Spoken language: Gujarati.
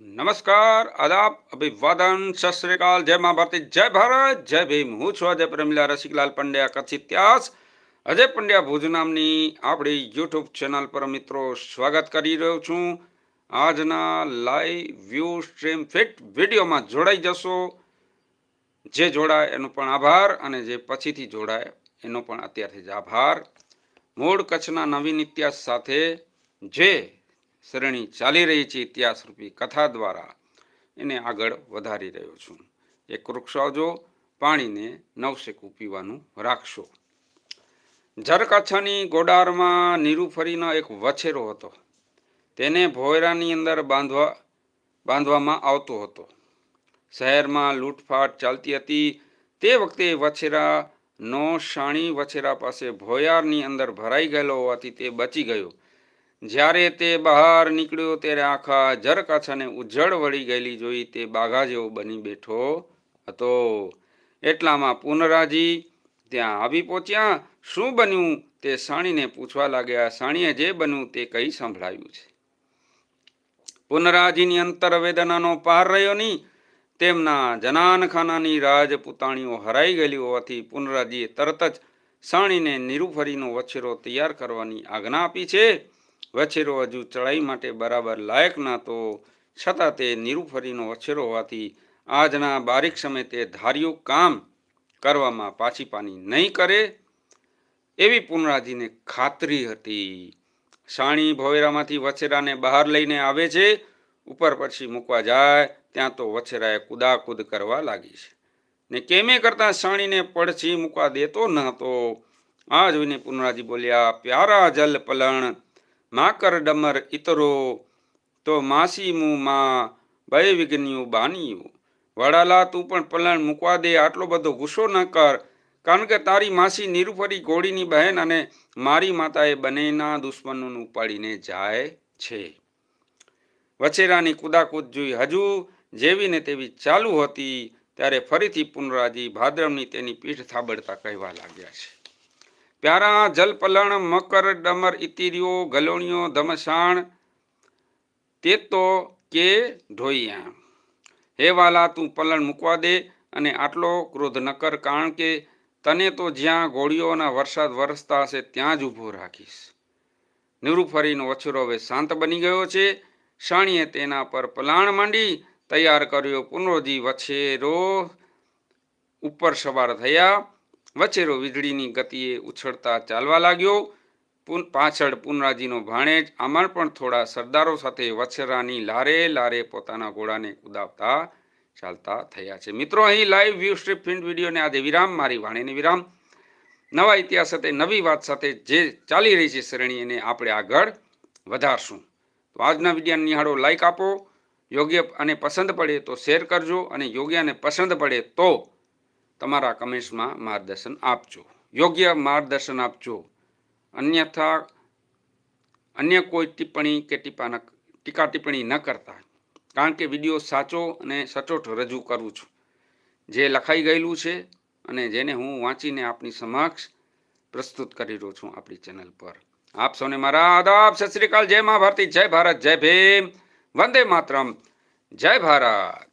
નમસ્કાર, આદાબ, અભિવાદન, સત જય મા ભારતી, જય ભારત, જય ભીમ. હું છું અજય પ્રેમીલા, રસિકલાલ પંડ્યા કચ્છ ઇતિહાસ. અજય પંડ્યા ભુજ નામની આપણી યુટ્યુબ ચેનલ પર મિત્રો, સ્વાગત કરી રહ્યો છું. આજના લાઈવ વ્યૂ સ્ટ્રીમ ફિટ વિડીયોમાં જોડાઈ જશો. જે જોડાય એનો પણ આભાર અને જે પછીથી જોડાય એનો પણ અત્યારથી જ આભાર. મૂળ કચ્છના નવીન ઇતિહાસ સાથે જે શ્રેણી ચાલી રહી છે ઇતિહાસ રૂપી કથા દ્વારા. એને આગળ વધારી રહ્યો છું. એક વૃક્ષ આવજો, પાણીને નવશેકું પીવાનું રાખશો. ઝરકાછાની ગોડારમાં નીરુફરીનો એક વછેરો હતો. તેને ભોયરાની અંદર બાંધવા, બાંધવામાં આવતો હતો. શહેરમાં લૂંટફાટ ચાલતી હતી. તે વખતે વછેરા નો શાણી વછેરા પાસે ભોયારની અંદર ભરાઈ ગયેલો હોવાથી તે બચી ગયો. જ્યારે તે બહાર નીકળ્યો ત્યારે આખા જરકાછાને ઉજ્જડ વળી ગયેલી જોઈ તે બાઘા જેવો બની બેઠો હતો. એટલામાં પુનરાજી ત્યાં આવી પહોંચ્યા. શું બન્યું? તે સાણીને પૂછવા લાગ્યા. સાણીએ જે બન્યું તે કઈ સંભળાયું છે. પુનરાજીની અંતરવેદનાનો પાર રહ્યો નહીં. તેમના જનાનખાનાની રાજપૂતાણીઓ હરાઈ ગયેલી હોવાથી પુનરાજીએ તરત જ સાણીને નિરુફરીનો વછેરો તૈયાર કરવાની આજ્ઞા આપી છે. વછેરો હજુ ચડાઈ માટે બરાબર લાયક ન હતો છતાં તે નિરુફરીનો વછેરો હોવાથી આજના બારીક સમયે તે ધાર્યું કામ કરવામાં પાછી પાની નહીં કરે એવી પુનરાજીને ખાતરી હતી. સાણી ભોયરામાંથી વછેરાને બહાર લઈને આવે છે, ઉપર પછી મૂકવા જાય, ત્યાં તો વછેરાએ કુદાકુદ કરવા લાગી છે. ને કેમે કરતાં સાણીને પડછી મૂકવા દેતો ન હતો આ જોઈને પુનરાજી બોલ્યા, પ્યારા જલ પલણ માકર ડમર ઇતરો તો માસી મું માં ભય વિઘ્નિયું બાનિયું વડાલા તું પણ પલણ મૂકવા દે આટલો બધો ગુસ્સો ન કર કારણ કે તારી માસી નિરુફરી ઘોડીની બહેન અને મારી માતાએ બંનેના દુશ્મનોનું ઉપાડીને જાય છે વછેરાની કુદાકૂદ જોઈ હજુ જેવી ને તેવી ચાલુ હતી ત્યારે ફરીથી પુનરાજી ભાદ્રમની તેની પીઠ થાબડતા કહેવા લાગ્યા છે. પ્યારા જલપલણ, મકર ડમર ઇતિરિયો ગલોણિયો ધમસાણ, તે તો કે ઢોઈયા. હે વાલા, તું પલણ મૂકવા દે અને આટલો ક્રોધ ન કર, કારણ કે તને તો જ્યાં ગોળીઓના વરસાદ વરસતા હશે, ત્યાં જ ઊભો રાખીશ. નિરુફરીનો વછેરો હવે શાંત બની ગયો છે. શાણીએ તેના પર પલાણ માંડી, તૈયાર કર્યો પુનરોજી વછેરો ઉપર સવાર થયા. વછેરો વીજળીની ગતિએ ઉછળતા ચાલવા લાગ્યો. પાછળ પુનરાજીનો ભાણેજ આમાં પણ થોડા સરદારો સાથે વછેરાની લારે લારે પોતાના ઘોડાને કુદાવતા ચાલતા થયા છે. મિત્રો, અહીં લાઈવ વ્યૂ સ્ટ્રીપ પ્રિન્ટ વિડીયોને આજે વિરામ. મારી વાણીને વિરામ. નવા ઇતિહાસ સાથે, નવી વાત સાથે જે ચાલી રહી છે શ્રેણી એને આપણે આગળ વધારશું. તો આજના વીડિયો નિહાળો લાઈક આપો. યોગ્ય અને પસંદ પડે તો શેર કરજો અને યોગ્ય અને પસંદ પડે તો તમારા કમેન્ટ્સમાં માર્ગદર્શન આપજો. યોગ્ય માર્ગદર્શન આપજો. અન્યથા અન્ય કોઈ ટિપ્પણી કે ટીપાના ટીકા ટિપ્પણી ન કરતા. કારણ કે વીડિયો સાચો અને સચોટ રજૂ કરું છું. જે લખાઈ ગયેલું છે અને જેને હું વાંચીને આપની સમક્ષ પ્રસ્તુત કરી રહ્યો છું આપણી ચેનલ પર. આપ સૌને મારા આદાબ. સત શ્રી અકાલ. જય મા ભારતી જય ભારત. જય ભીમ. વંદે માતરમ. જય ભારત.